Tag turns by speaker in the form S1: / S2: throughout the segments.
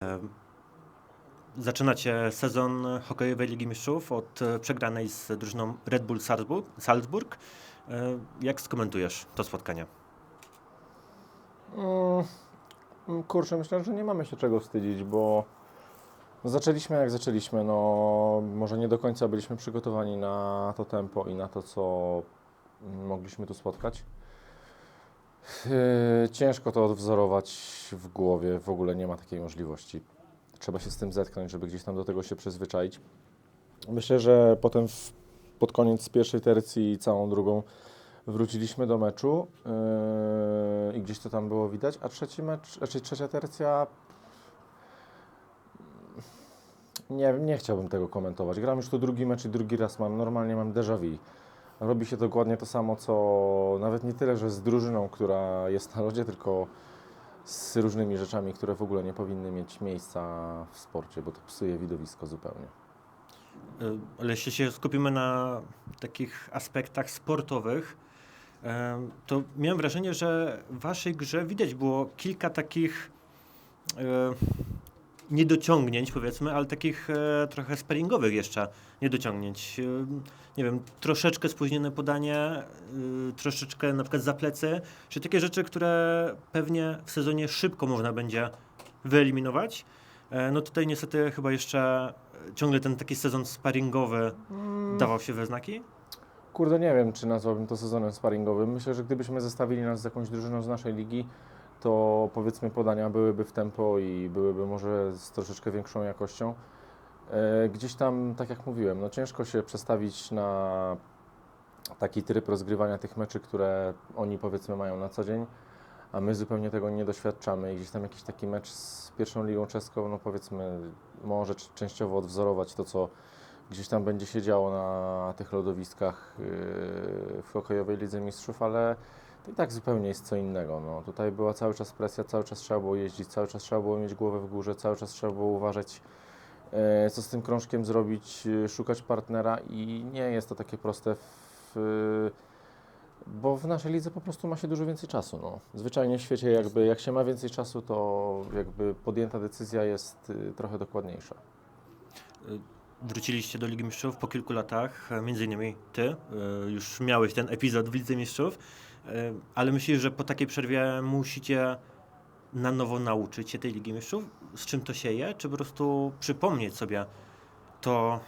S1: Em, Zaczynacie sezon hokejowej Ligi Mistrzów od e, przegranej z drużyną Red Bull Salzburg. E, Jak skomentujesz to spotkanie?
S2: Mm, Kurczę, myślę, że nie mamy się czego wstydzić, bo zaczęliśmy jak zaczęliśmy. No, może nie do końca byliśmy przygotowani na to tempo i na to, co mogliśmy tu spotkać. Yy, Ciężko to odwzorować w głowie, w ogóle nie ma takiej możliwości. Trzeba się z tym zetknąć, żeby gdzieś tam do tego się przyzwyczaić. Myślę, że potem w, pod koniec pierwszej tercji i całą drugą wróciliśmy do meczu yy, i gdzieś to tam było widać, a trzeci mecz, znaczy trzecia tercja nie, nie chciałbym tego komentować. Gram już tu drugi mecz i drugi raz mam, normalnie mam déjà vu. Robi się dokładnie to samo, co nawet nie tyle, że z drużyną, która jest na lodzie, tylko z różnymi rzeczami, które w ogóle nie powinny mieć miejsca w sporcie, bo to psuje widowisko zupełnie.
S1: E, Ale jeśli się skupimy na takich aspektach sportowych, em, to miałem wrażenie, że w waszej grze widać było kilka takich e, niedociągnięć, powiedzmy, ale takich e, trochę sparingowych jeszcze niedociągnięć. E, nie wiem, troszeczkę spóźnione podanie, e, troszeczkę na przykład za plecy, czy takie rzeczy, które pewnie w sezonie szybko można będzie wyeliminować. E, No tutaj niestety chyba jeszcze ciągle ten taki sezon sparingowy dawał się we znaki.
S2: Kurde, nie wiem, czy nazwałbym to sezonem sparingowym. Myślę, że gdybyśmy zestawili nas z jakąś drużyną z naszej ligi, to powiedzmy podania byłyby w tempo i byłyby może z troszeczkę większą jakością. E, Gdzieś tam, tak jak mówiłem, no ciężko się przestawić na taki tryb rozgrywania tych meczy, które oni powiedzmy mają na co dzień, a my zupełnie tego nie doświadczamy i gdzieś tam jakiś taki mecz z pierwszą ligą czeską, no powiedzmy może częściowo odwzorować to, co gdzieś tam będzie się działo na tych lodowiskach yy, w hokejowej Lidze Mistrzów, ale to i tak zupełnie jest co innego. No, tutaj była cały czas presja, cały czas trzeba było jeździć, cały czas trzeba było mieć głowę w górze, cały czas trzeba było uważać, e, co z tym krążkiem zrobić, e, szukać partnera i nie jest to takie proste, w, bo w naszej lidze po prostu ma się dużo więcej czasu. No. Zwyczajnie w świecie jakby jak się ma więcej czasu, to jakby podjęta decyzja jest y, trochę dokładniejsza.
S1: Wróciliście do Ligi Mistrzów po kilku latach, e, między innymi ty, e, już miałeś ten epizod w Lidze Mistrzów, e, ale myślisz, że po takiej przerwie musicie na nowo nauczyć się tej Ligi Mistrzów? Z czym to się je? Czy po prostu przypomnieć sobie to,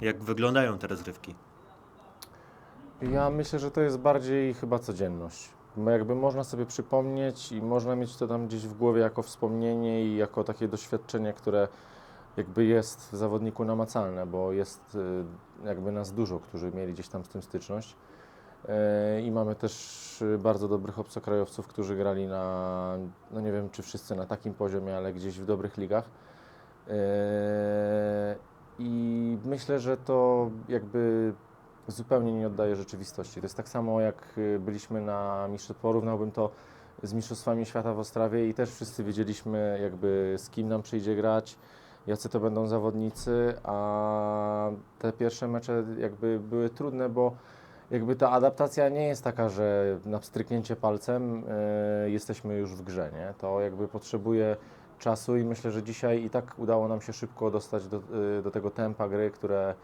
S1: e, jak wyglądają te rozrywki?
S2: Ja myślę, że to jest bardziej chyba codzienność. Jakby można sobie przypomnieć i można mieć to tam gdzieś w głowie jako wspomnienie i jako takie doświadczenie, które jakby jest w zawodniku namacalne, bo jest y, jakby nas dużo, którzy mieli gdzieś tam z tym styczność. E, I mamy też y, bardzo dobrych obcokrajowców, którzy grali na, no nie wiem czy wszyscy na takim poziomie, ale gdzieś w dobrych ligach. E, I myślę, że to jakby zupełnie nie oddaje rzeczywistości. To jest tak samo jak byliśmy na mistrzostwach, porównałbym to z Mistrzostwami Świata w Ostrawie i też wszyscy wiedzieliśmy jakby z kim nam przyjdzie grać, jacy to będą zawodnicy, a te pierwsze mecze jakby były trudne, bo jakby ta adaptacja nie jest taka, że na pstryknięcie palcem y, jesteśmy już w grze, nie? To jakby potrzebuje czasu i myślę, że dzisiaj i tak udało nam się szybko dostać do, y, do tego tempa gry, które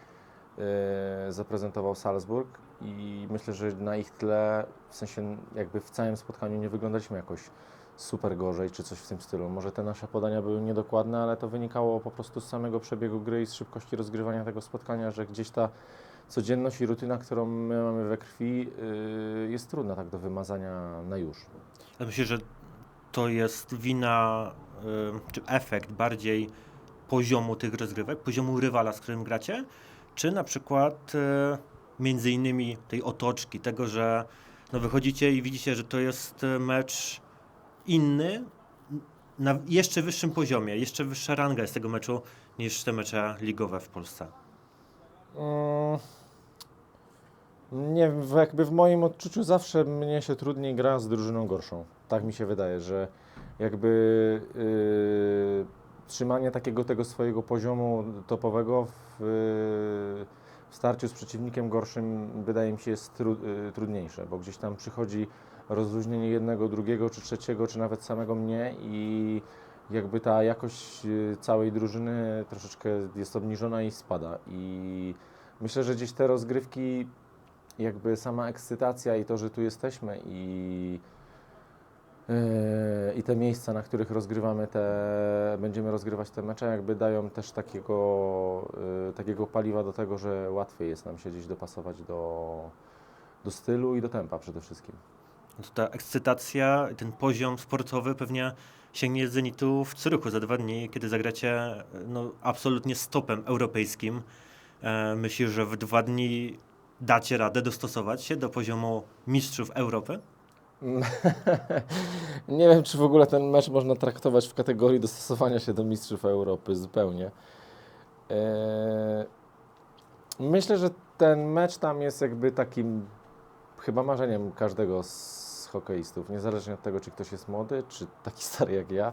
S2: y, zaprezentował Salzburg i myślę, że na ich tle, w sensie jakby w całym spotkaniu nie wyglądaliśmy jakoś super gorzej czy coś w tym stylu. Może te nasze podania były niedokładne, ale to wynikało po prostu z samego przebiegu gry i z szybkości rozgrywania tego spotkania, że gdzieś ta codzienność i rutyna, którą my mamy we krwi, y, jest trudna tak do wymazania na już.
S1: Ja myślę, że to jest wina, y, czy efekt bardziej poziomu tych rozgrywek, poziomu rywala, z którym gracie, czy na przykład y, między innymi tej otoczki, tego, że no wychodzicie i widzicie, że to jest mecz inny, na jeszcze wyższym poziomie, jeszcze wyższa ranga jest tego meczu niż te mecze ligowe w Polsce.
S2: Mm, Nie jakby w moim odczuciu zawsze mnie się trudniej gra z drużyną gorszą. Tak mi się wydaje, że jakby yy, trzymanie takiego tego swojego poziomu topowego w, yy, w starciu z przeciwnikiem gorszym wydaje mi się jest tru, yy, trudniejsze, bo gdzieś tam przychodzi rozluźnienie jednego, drugiego czy trzeciego, czy nawet samego mnie i jakby ta jakość y, całej drużyny troszeczkę jest obniżona i spada. I myślę, że gdzieś te rozgrywki, jakby sama ekscytacja i to, że tu jesteśmy i, yy, i te miejsca, na których rozgrywamy te, będziemy rozgrywać te mecze, jakby dają też takiego, yy, takiego paliwa do tego, że łatwiej jest nam się gdzieś dopasować do, do stylu i do tempa przede wszystkim.
S1: To ta ekscytacja, ten poziom sportowy pewnie sięgnie zenitu w Curychu za dwa dni, kiedy zagracie no, absolutnie stopem europejskim. E, myślisz, że w dwa dni dacie radę dostosować się do poziomu mistrzów Europy?
S2: Nie wiem, czy w ogóle ten mecz można traktować w kategorii dostosowania się do mistrzów Europy zupełnie. Eee, Myślę, że ten mecz tam jest jakby takim chyba marzeniem każdego z hokeistów, niezależnie od tego, czy ktoś jest młody, czy taki stary jak ja.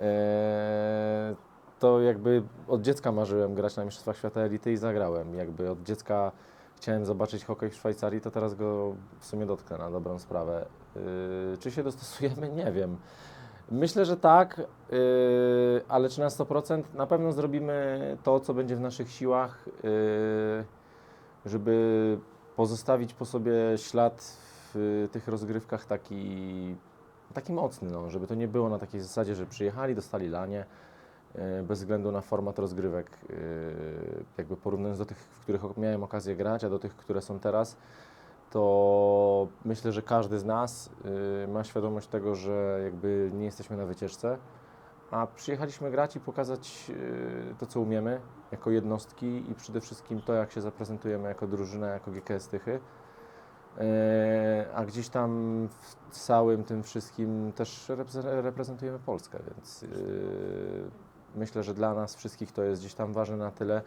S2: Eee, To jakby od dziecka marzyłem grać na Mistrzostwach Świata Elity i zagrałem. Jakby od dziecka chciałem zobaczyć hokej w Szwajcarii, to teraz go w sumie dotknę na dobrą sprawę. Yy, czy się dostosujemy? Nie wiem. Myślę, że tak, yy, ale czy na 100%? Na pewno zrobimy to, co będzie w naszych siłach, yy, żeby pozostawić po sobie ślad w tych rozgrywkach taki, taki mocny, no, żeby to nie było na takiej zasadzie, że przyjechali, dostali lanie, yy, bez względu na format rozgrywek, yy, jakby porównując do tych, w których miałem okazję grać, a do tych, które są teraz, to myślę, że każdy z nas y, ma świadomość tego, że jakby nie jesteśmy na wycieczce, a przyjechaliśmy grać i pokazać y, to, co umiemy jako jednostki i przede wszystkim to, jak się zaprezentujemy jako drużyna, jako GKS Tychy. E, A gdzieś tam w całym tym wszystkim też repre- reprezentujemy Polskę, więc y, myślę, że dla nas wszystkich to jest gdzieś tam ważne na tyle,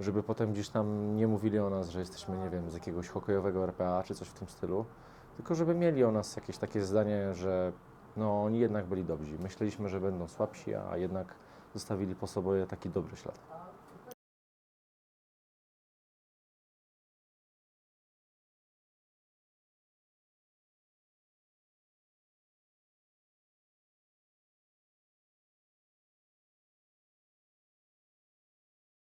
S2: żeby potem gdzieś tam nie mówili o nas, że jesteśmy, nie wiem, z jakiegoś hokejowego RPA czy coś w tym stylu, tylko żeby mieli o nas jakieś takie zdanie, że no oni jednak byli dobrzy. Myśleliśmy, że będą słabsi, a jednak zostawili po sobie taki dobry ślad.